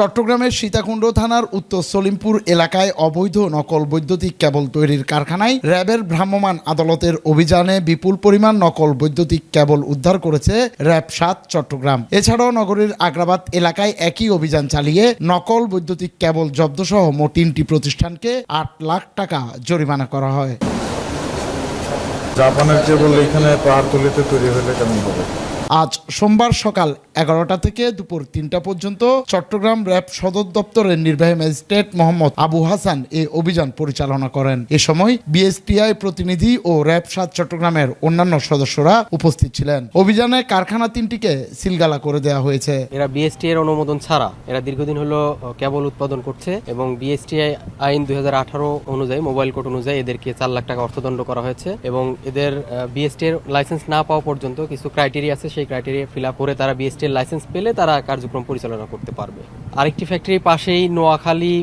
চট্টগ্রামের সীতাকুণ্ড থানার উত্তর সলিমপুর এলাকায় অবৈধ নকল বৈদ্যুতিক কেবল তৈরির কারখানায় র্যাবের ভ্রাম্যমাণ আদালতের অভিযানে বিপুল পরিমাণ নকল বৈদ্যুতিক কেবল উদ্ধার করেছে র্যাব সাত চট্টগ্রাম। এছাড়াও নগরীর আগ্রাবাদ এলাকায় একই অভিযান চালিয়ে নকল বৈদ্যুতিক কেবল জব্দসহ মোট তিনটি প্রতিষ্ঠানকে আট লাখ টাকা জরিমানা করা হয়। জাপানের কেবল এখানে পাহাড়তলিতে তৈরি হলে কেমন হবে? আজ সোমবার সকাল এগারোটা থেকে দুপুর তিনটা পর্যন্ত চট্টগ্রাম র্যাব সদর দপ্তরের নির্বাহী ম্যাজিস্ট্রেট মোহাম্মদ আবু হাসান এই অভিযান পরিচালনা করেন। এ সময় বিএসটিআই প্রতিনিধি ও র্যাব সাত চট্টগ্রামের অন্যান্য সদস্যরা উপস্থিত ছিলেন। অভিযানে কারখানা তিনটিকে সিলগালা করে দেওয়া হয়েছে। এরা বিএসটি এর অনুমোদন ছাড়া এরা দীর্ঘদিন হলো কেবল উৎপাদন করছে এবং বিএসটিআই আইন দুই হাজার আঠারো অনুযায়ী, মোবাইল কোড অনুযায়ী এদেরকে চার লাখ টাকা অর্থদণ্ড করা হয়েছে এবং এদের বিএসটি এর লাইসেন্স না পাওয়া পর্যন্ত কিছু ক্রাইটেরিয়া আছে, সেই ক্রাইটেরিয়া ফিল আপ করে তারা বিএসটি এর লাইসেন্স পেলে তারা কার্যক্রম পরিচালনা করতে পারবে। আরেকটি ফ্যাক্টরির পাশেই নোয়াখালী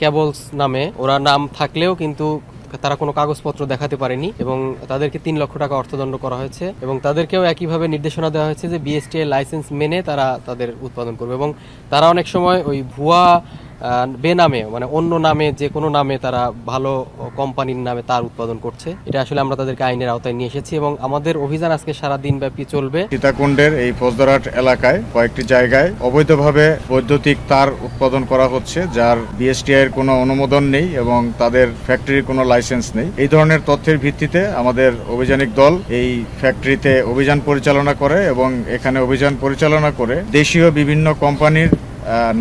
ক্যাবলস নামে। ওরা নাম থাকলেও কিন্তু তারা কোনো কাগজপত্র দেখাতে পারেনি এবং তাদেরকে তিন লক্ষ টাকা অর্থদণ্ড করা হয়েছে এবং তাদেরকেও একইভাবে নির্দেশনা দেওয়া হয়েছে যে বিএসটি লাইসেন্স মেনে তারা তাদের উৎপাদন করবে এবং তারা অনেক সময় ওই ভুয়া বেনামে মানে অন্য নামে, যে কোনো নামে তারা ভালো কোম্পানির নামে তার উৎপাদন করছে। এটা আসলে আমরা তাদেরকে আইনের আওতায় নিয়ে এসেছি এবং আমাদের অভিযান আজকে সারা দিন ব্যাপী চলবে। সীতাকুণ্ডের এই ফৌজদারহাট এলাকায় কয়েকটি জায়গায় অবৈধভাবে বৈদ্যুতিক তার উৎপাদন করা হচ্ছে, যার বিএসটিআই এর কোনো অনুমোদন নেই এবং তাদের ফ্যাক্টরির কোনো লাইসেন্স নেই। এই ধরনের তথ্যের ভিত্তিতে আমাদের অভিযানিক দল এই ফ্যাক্টরিতে অভিযান পরিচালনা করে এবং এখানে অভিযান পরিচালনা করে দেশীয় বিভিন্ন কোম্পানির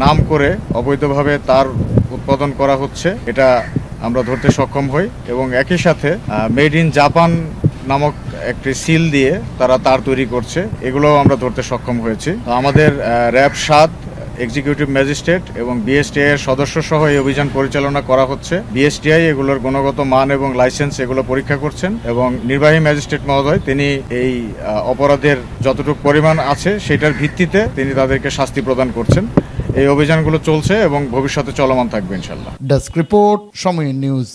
নাম করে অবৈধভাবে তার উৎপাদন করা হচ্ছে, এটা আমরা ধরতে সক্ষম হই। এবং একই সাথে মেড ইন জাপান নামক একটি সিল দিয়ে তারা তার তৈরি করছে, এগুলোও আমরা ধরতে সক্ষম হয়েছি। আমাদের র্যাব সাত এক্সিকিউটিভ ম্যাজিস্ট্রেট এবং বিএসটিআই এর সদস্য সহ এই অভিযান পরিচালনা করা হচ্ছে। বিএসটিআই এগুলোর গুণগত মান এবং লাইসেন্স এগুলো পরীক্ষা করছেন এবং নির্বাহী ম্যাজিস্ট্রেট মহোদয়, তিনি এই অপরাধের যতটুকু পরিমাণ আছে সেটার ভিত্তিতে তিনি তাদেরকে শাস্তি প্রদান করছেন। এই অভিযানগুলো চলছে এবং ভবিষ্যতে চলমান থাকবে ইনশাল্লাহ ডেস্ক রিপোর্ট সময় নিউজ।